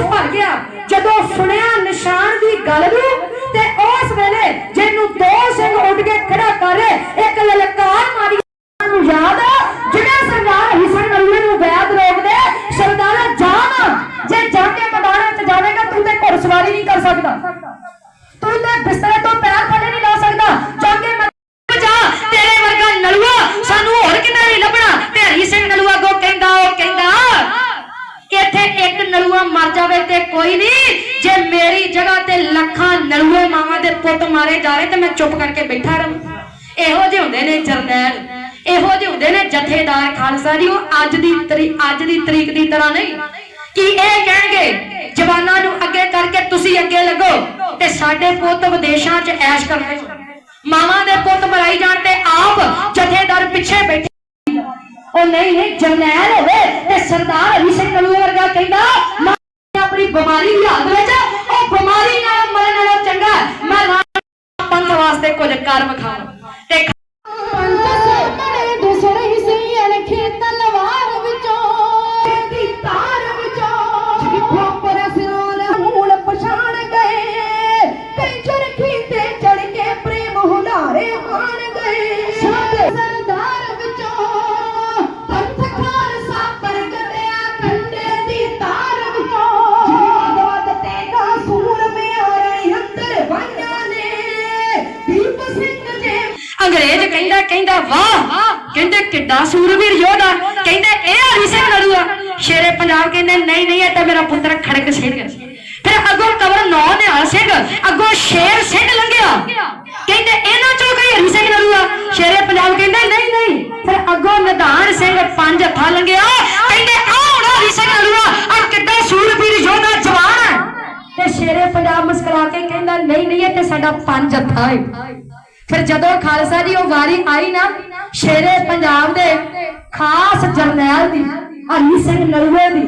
ਹੋਸ਼ ਭਰ ਗਿਆ। ਜਦੋਂ ਸੁਣਿਆ ਨਿਸ਼ਾਨ ਦੀ ਗੱਲ ਨੂੰ, ਤੇ ਉਸ ਵੇਲੇ ਜਿਹਨੂੰ ਦੋ ਸਿੰਘ ਉੱਡ ਕੇ ਖੜਾ ਕਰ ਇੱਕ ਲਲਕਾਰ ਮਾਰੀ ਨੂੰ ਯਾਦ ਜਿਵੇਂ ਸਰਦਾਰ ਹਿਸਨ ਅਲੀ ਨੂੰ ਵੈਦ ਰੋਕਦੇ ਸਰਦਾਰਾ ਜਾਨ ਜੇ ਜਾ ਕੇ ਮੈਦਾਨ ਚ ਜਾਵੇਗਾ, ਤੂੰ ਤੇ ਘੋੜ ਸਵਾਰੀ ਨਹੀਂ ਕਰ ਸਕਦਾ। ਕੋਈ ਨਹੀਂ ਜੇ ਮੇਰੀ ਜਗ੍ਹਾ ਤੇ ਲੱਖਾਂ ਨਲੂਏ ਮਾਵਾਂ ਦੇ ਪੁੱਤ ਮਾਰੇ ਜਾ ਰਹੇ ਤੇ ਮੈਂ ਚੁੱਪ ਕਰਕੇ ਬੈਠਾ ਰਹਾਂ। ਇਹੋ ਜਿਹੇ ਹੁੰਦੇ ਨੇ ਜਰਨੈਲ। ਇਹੋ ਜਿਹੇ ਹੁੰਦੇ ਨੇ ਜਥੇਦਾਰ ਖਾਲਸਾ ਜੀ। ਉਹ ਅੱਜ ਦੀ ਅੱਜ ਦੀ ਤਰੀਕ ਦੀ ਤਰ੍ਹਾਂ ਨਹੀਂ। ਕਿ ਇਹ ਕਹਿਣਗੇ? ਜਵਾਨਾਂ ਨੂੰ ਅੱਗੇ ਕਰਕੇ ਤੁਸੀਂ ਅੱਗੇ ਲੱਗੋ ਤੇ ਸਾਡੇ ਪੁੱਤ ਵਿਦੇਸ਼ਾਂ 'ਚ ਐਸ਼ ਕਰਦੇ ਮਾਵਾਂ ਦੇ ਪੁੱਤ ਮਰਾਈ ਜਾਣ ਤੇ ਆਪ ਜਥੇਦਾਰ ਪਿੱਛੇ ਬੈਠੇ। ਉਹ ਨਹੀਂ ਨਹੀਂ, ਜਰਨੈਲ ਹੋਵੇ ਤੇ ਸਰਦਾਰ ਹਰੀ ਸਿੰਘ ਨਲੂਏ ਵਰਗਾ ਕਹਿੰਦਾ ਬਿਮਾਰੀ ਦੀ ਹਾਲਤ ਵਿੱਚ ਉਹ ਬਿਮਾਰੀ ਨਾਲ ਮਰਨ ਨਾਲੋਂ ਚੰਗਾ ਮੈਂ ਪੰਥ ਵਾਸਤੇ ਕੁਝ ਕਰ ਵਿਖਾਵਾਂ ਅੰਗਰੇਜ਼ ਕਹਿੰਦਾ ਕਹਿੰਦਾ ਵਾਹ ਕਹਿੰਦੇ ਕਿੱਡਾ ਸੂਰਵੀਰ ਯੋਧਾ। ਕਹਿੰਦੇ ਇਹ ਹਰੀ ਸਿੰਘ ਨਲੂਆ ਸ਼ੇਰੇ ਪੰਜਾਬ ਕਹਿੰਦੇ ਨਹੀਂ ਨਹੀਂ ਇਹ ਤਾਂ ਮੇਰਾ ਪੁੱਤਰ ਖੜਕ ਸਿੰਘ। ਫਿਰ ਅੱਗੋਂ ਕਵਰ ਨੌ ਨਿਹਾਲ ਸਿੰਘ ਅੱਗੋਂ ਸ਼ੇਰ ਸਿੰਘ ਲੰਘਿਆ। ਕਹਿੰਦੇ ਇਹਨਾਂ ਚੋਂ ਕੋਈ ਹਰੀ ਸਿੰਘ ਨਲੂਆ ਸ਼ੇਰੇ ਪੰਜਾਬ ਕਹਿੰਦੇ ਨਹੀਂ ਨਹੀਂ। ਫਿਰ ਅੱਗੋਂ ਨਿਧਾਨ ਸਿੰਘ ਪੰਜ ਹੱਥਾਂ ਲੰਘਿਆ। ਕਹਿੰਦੇ ਆਹ ਹੁਣ ਹਰੀ ਸਿੰਘ ਨਲੂਆ ਆ ਕਿੱਡਾ ਸੂਰਵੀਰ ਯੋਧਾ ਜਵਾਨ ਹੈ। ਤੇ ਸ਼ੇਰੇ ਪੰਜਾਬ ਮੁਸਕਰਾ ਕੇ ਕਹਿੰਦਾ ਨਹੀਂ ਨਹੀਂ ਇਹ ਤੇ ਸਾਡਾ ਪੰਜ ਹੱਥਾਂ ਹੈ। ਫਿਰ ਜਦੋਂ ਖਾਲਸਾ ਦੀ ਉਹ ਵਾਰੀ ਆਈ ਨਾ, ਸ਼ੇਰੇ ਪੰਜਾਬ ਦੇ ਖਾਸ ਜਰਨੈਲ ਦੀ, ਹਰੀ ਸਿੰਘ ਨਲੂਏ ਦੀ